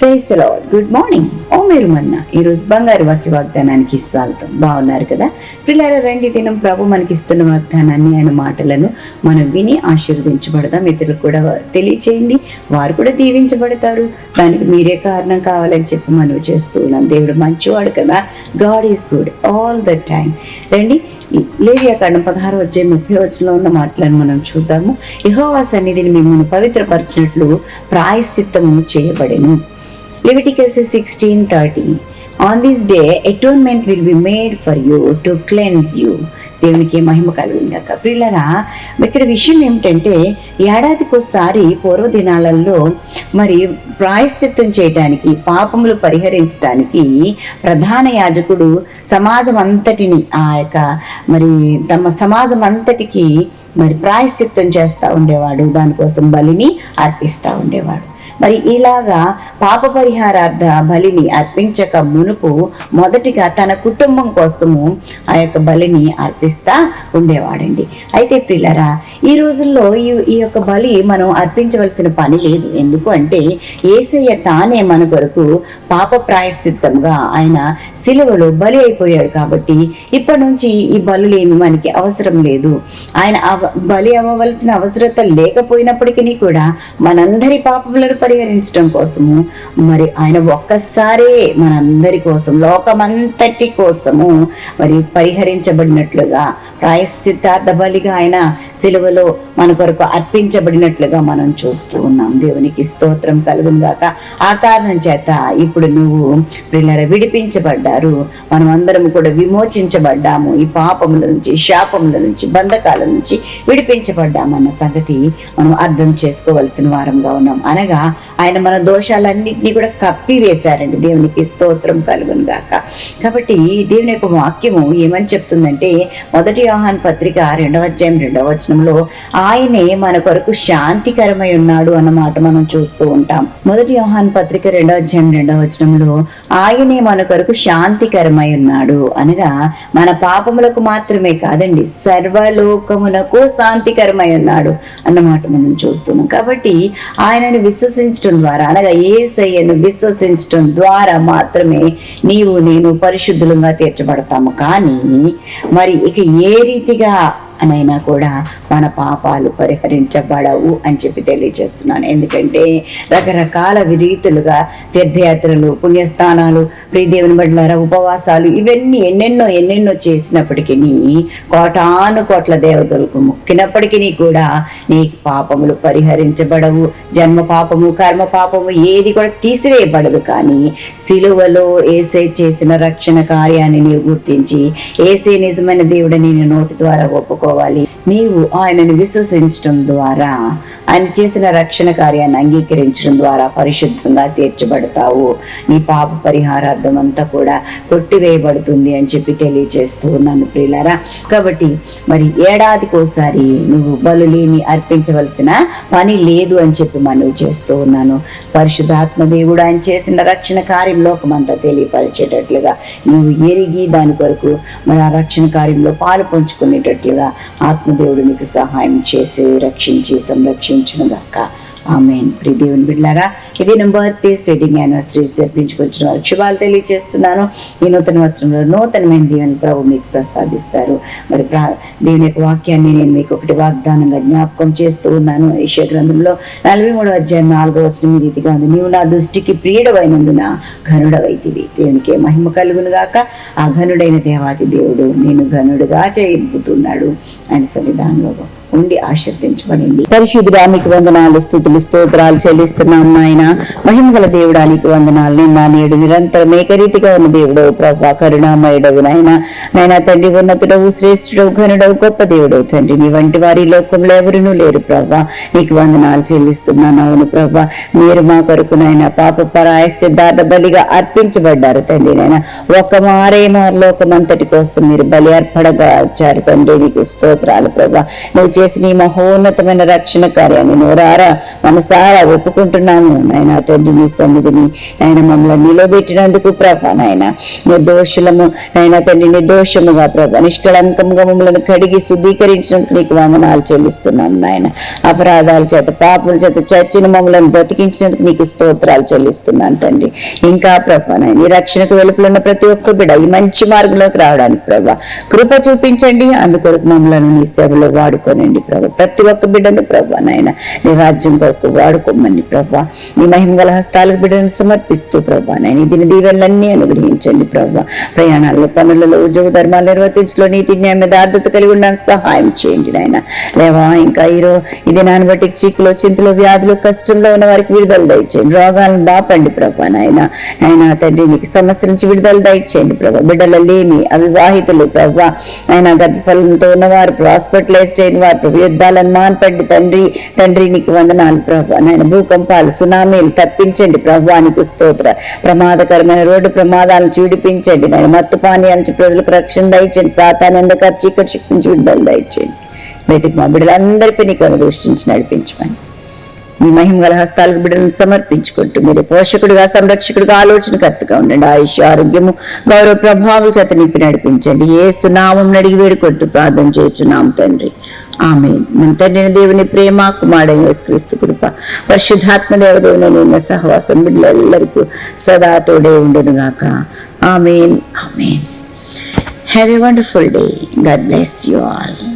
Praise good morning ఓ మీరు మన్న ఈరోజు బంగారు వాక్య వాగ్దానానికి స్వాగతం. బాగున్నారు కదా? పిల్లల రండి దినం ప్రభు మనకి ఇస్తున్న వాగ్దానాన్ని ఆయన మాటలను మనం విని ఆశీర్వదించబడదాం. ఇతరులకు కూడా తెలియచేయండి. వారు కూడా దీవించబడతారు. దానికి మీరే కారణం కావాలని చెప్పి మనం చేస్తూ ఉన్నాం. దేవుడు మంచివాడు కదా? God is good all the time రండి లేవియాకాండం పదహారు వచ్చే ముప్పై వచ్చంలో ఉన్న మాటలను మనం చూద్దాము. యహోవా సన్నిధిని మిమ్మల్ని పవిత్రపరిచినట్లు ప్రాయశ్చిత్తము చేయబడెను. Leviticus 16:30 On this day atonement will be made for you to cleanse you. దేవునికి మహిమ కలుగుందాక ప్రిల్లరా ఇక్కడ విషయం ఏమిటంటే ఏడాదికోసారి పూర్వదినాలలో మరి ప్రాయశ్చిత్తం చేయటానికి పాపములు పరిహరించడానికి ప్రధాన యాజకుడు సమాజం అంతటిని ఆ యొక్క మరి తమ సమాజం అంతటికి మరి ప్రాయశ్చిత్తం చేస్తూ ఉండేవాడు. దానికోసం బలిని అర్పిస్తూ ఉండేవాడు. మరి ఇలాగా పాప పరిహారార్థ బలిని అర్పించక మునుపు మొదటిగా తన కుటుంబం కోసము ఆ యొక్క బలిని అర్పిస్తా ఉండేవాడండి. అయితే పిల్లరా ఈ రోజుల్లో ఈ ఈ యొక్క బలి మనం అర్పించవలసిన పని లేదు. ఎందుకు అంటే ఏసయ్య తానే మన కొరకు పాప ప్రాయశ్చిత్తంగా ఆయన సిలువలో బలి అయిపోయాడు కాబట్టి ఇప్పటి నుంచి ఈ బలులేమి మనకి అవసరం లేదు. ఆయన బలి అవ్వవలసిన అవసరత లేకపోయినప్పటికీ కూడా మనందరి పాపములను పరిహరించడం కోసము మరి ఆయన ఒక్కసారే మనందరి కోసం లోకమంతటి కోసము మరి పరిహరించబడినట్లుగా ప్రాయశ్చిత్తార్థ బలిగా ఆయన సిలువలో మన కొరకు అర్పించబడినట్లుగా మనం చూస్తూ ఉన్నాం. దేవునికి స్తోత్రం కలుగుగాక ఆ కారణం చేత ఇప్పుడు నువ్వు పిల్లర విడిపించబడ్డారు. మనం అందరం కూడా విమోచించబడ్డాము. ఈ పాపముల నుంచి శాపముల నుంచి బంధకాల నుంచి విడిపించబడ్డామన్న సంగతి మనం అర్థం చేసుకోవలసిన వారంగా ఉన్నాం. అనగా ఆయన మన దోషాలన్నింటినీ కూడా కప్పివేశారండి. దేవునికి స్తోత్రం కలుగును గాక. కాబట్టి దేవుని యొక్క వాక్యము ఏమని చెప్తుందంటే మొదటి యోహాన్ పత్రిక రెండవ అధ్యాయం రెండవ వచనంలో ఆయనే మన కొరకు శాంతికరమై ఉన్నాడు అన్నమాట మనం చూస్తూ ఉంటాం. మొదటి యోహాన్ పత్రిక రెండవ అధ్యాయం రెండవ వచనంలో ఆయనే మన కొరకు శాంతికరమై ఉన్నాడు అనగా మన పాపములకు మాత్రమే కాదండి సర్వలోకమునకు శాంతికరమై ఉన్నాడు అన్నమాట మనం చూస్తున్నాం. కాబట్టి ఆయనను విశ్వసించడం ద్వారా అనగా ఏసయ్యను విశ్వసించడం ద్వారా మాత్రమే నీవు నేను పరిశుద్ధులుగా తీర్చబడతాము. కానీ మరి ఇక ఏ రీతిగా అనైనా కూడా మన పాపాలు పరిహరించబడవు అని చెప్పి తెలియజేస్తున్నాను. ఎందుకంటే రకరకాల రీతులుగా తీర్థయాత్రలు పుణ్యస్థానాలు ప్రీదేవుని బడ్లారా ఉపవాసాలు ఇవన్నీ ఎన్నెన్నో ఎన్నెన్నో చేసినప్పటికీ కోటాను కోట్ల దేవతలకు మొక్కినప్పటికీ కూడా నీ పాపములు పరిహరించబడవు. జన్మ పాపము కర్మ పాపము ఏది కూడా తీసివేయబడదు. కానీ సిలువలో ఏసే చేసిన రక్షణ కార్యాన్ని నీవు గుర్తించి ఏసే నిజమైన దేవుడని నీ నోటి ద్వారా ఒప్పుకో ఒప్పుకోవాలి నీవు ఆయనను విశ్వసించడం ద్వారా ఆయన చేసిన రక్షణ కార్యాన్ని అంగీకరించడం ద్వారా పరిశుద్ధంగా తీర్చబడతావు. నీ పాప పరిహారార్థం అంతా కూడా కొట్టివేయబడుతుంది అని చెప్పి తెలియజేస్తూ ఉన్నాను ప్రియులారా. కాబట్టి మరి ఏడాదికోసారి నువ్వు బలులేని అర్పించవలసిన పని లేదు అని చెప్పి మనవి చేస్తూ ఉన్నాను. పరిశుద్ధాత్మ దేవుడు ఆయన చేసిన రక్షణ కార్యం లోకమంతా తెలియపరిచేటట్లుగా నువ్వు ఎరిగి దాని కొరకు మరి ఆ రక్షణ కార్యంలో పాలు పంచుకునేటట్లుగా ఆత్మదేవుడు నీకు సహాయం చేసి రక్షించి సంరక్షించి గాక ఆమెన్. ప్రియ దేవుని బిడ్డారా ఇది నా బర్త్డేస్ వెడ్డింగ్ యానివర్సరీస్ జరిపించుకొచ్చిన వారు శుభాలు తెలియజేస్తున్నాను. ఈ నూతన వస్త్రంలో నూతనమైన దీవెని ప్రభు మీకు ప్రసాదిస్తారు. మరి ప్రా దేవుని యొక్క వాక్యాన్ని నేను మీకు ఒకటి వాగ్దానంగా జ్ఞాపకం చేస్తూ ఉన్నాను. ఈశ గ్రంథంలో నలభై మూడో అధ్యాయం నాలుగో వచ్చిన మీ రీతిగా ఉంది. నీవు నా దృష్టికి ప్రియుడవైనందున ఘనుడవైతివి. దేవునికి మహిమ కలుగును గాక ఆ ఘనుడైన దేవాది దేవుడు నేను ఘనుడుగా చేయబోతున్నాడు ఆయన సన్నిధానంలో ఉండి ఆశీర్దించబడండి పరిశుద్ధురానికి వందనాలు స్థుతులు స్తోత్రాలు చెల్లిస్తున్నాం నాయన. మహిమగల దేవుడానికి వందనాలు. నిన్న నేడు నిరంతరం ఏకరీతిగా ఉన్న దేవుడవు ప్రభా కరుణామయుడవు నాయన. నాయన తండ్రి ఉన్నతుడవు శ్రేష్ఠుడవు ఘనుడవు గొప్ప దేవుడవు తండ్రి. నీ వంటి వారి లోకంలో ఎవరునూ లేరు ప్రభా. నీకు వందనాలు చెల్లిస్తున్నాను అవును ప్రభా. మీరు మా కొరకు నాయన పాప పరాయశ్చిద్ధార్థ బలిగా అర్పించబడ్డారు తండ్రి నాయన. ఒక మారే మా లోకమంతటి కోసం మీరు బలి అర్పడగా వచ్చారు తండ్రి. నీకు స్తోత్రాలు ప్రభా. నువ్వు చేసిన నీ మహోన్నతమైన రక్షణ కార్యాన్ని నోరారా మనసారా ఒప్పుకుంటున్నాము. నాయన తండ్రి నీ సన్నిధిని నాయన మమ్మల్ని నిలబెట్టినందుకు ప్రభా నాయన. నిర్దోషులము నాయన తండ్రి నిర్దోషముగా ప్రభా నిష్కళంకముగా మమ్మల్ని కడిగి శుద్ధీకరించినందుకు నీకు వందనాలు చెల్లిస్తున్నాము నాయన. అపరాధాల చేత పాపుల చేత చచ్చిన మమ్మల్ని బ్రతికించినందుకు నీకు స్తోత్రాలు చెల్లిస్తున్నాను తండ్రి. ఇంకా ప్రభా నాయన ఈ రక్షణకు వెలుపులున్న ప్రతి ఒక్క బిడ ఈ మంచి మార్గంలోకి రావడానికి ప్రభా కృప చూపించండి. అందుకొరకు మమ్మల్ని నీ సేవలో వాడుకోనండి ప్రభా. ప్రతి ఒక్క బిడ్డను ప్రభా నాయన నీ రాజ్యం కొరకు వాడుకోమని ప్రభా. నీ మహిమగల హస్తాలకు బిడ్డను సమర్పిస్తూ ప్రభా నాయన దీని దీవెనలన్నీ అనుగ్రహించండి ప్రభా. ప్రయాణాల్లో పనులలో ఉద్యోగ ధర్మాలు నిర్వర్తించలో నీతి న్యాయం మీద ఆర్ద్రత కలిగి ఉండడానికి సహాయం చేయండి నాయన. లేవా ఇంకా ఈరో ఇది నాన్న బట్టి చీకులో చింతలు వ్యాధులు కష్టంలో ఉన్న వారికి విడుదల దయచేయండి. రోగాలను బాపండి ప్రభా నాయన. ఆయన తండ్రి నీకు సమస్య నుంచి విడుదల దయచేయండి ప్రభా. బిడ్డల లేమి అవివాహితులు ప్రభా. ఆయన గర్భఫలంతో ఉన్నవారు హాస్పిటలైజ్డ్ అయిన వారు ప్రభు యుద్ధాలను మాన్పండి తండ్రి. తండ్రి నీకు వందనాలు ప్రభు. నాయన భూకంపాలు సునామీలు తప్పించండి ప్రభువానికి నీకు స్తోత్ర. ప్రమాదకరమైన రోడ్డు ప్రమాదాలను చూడిపించండి. నాయన మత్తు పానీయాల నుంచి ప్రజలకు రక్షణ దయచేయండి. సాతాన్ ఎందుకు చీకటి శక్తి నుంచి విడుదల దయచేయండి. బయటికి మా బిడ్డలందరిపై నీకు అనుదృష్టించి నడిపించమని. మీ మహిమగల హస్తాలకు బిడ్డలను సమర్పించుకుంటూ మీరు పోషకుడిగా సంరక్షకుడిగా ఆలోచనకర్తగా ఉండండి. ఆయుష్ ఆరోగ్యము గౌరవ ప్రభావం చేత నింపి నడిపించండి. ఏ సునామం అడిగి వేడుకుంటూ ప్రార్థన చేస్తున్నాం తండ్రి. ఆమె మన తండ్రిని దేవుని ప్రేమ కుమారుడైన యేసుక్రీస్తు కృప పరిశుద్ధాత్మ దేవదేవుని నిన్న సహవాసం బిడ్డలందరికీ సదా తోడే ఉండునుగాక. Amen. Amen. Have a wonderful day God bless you all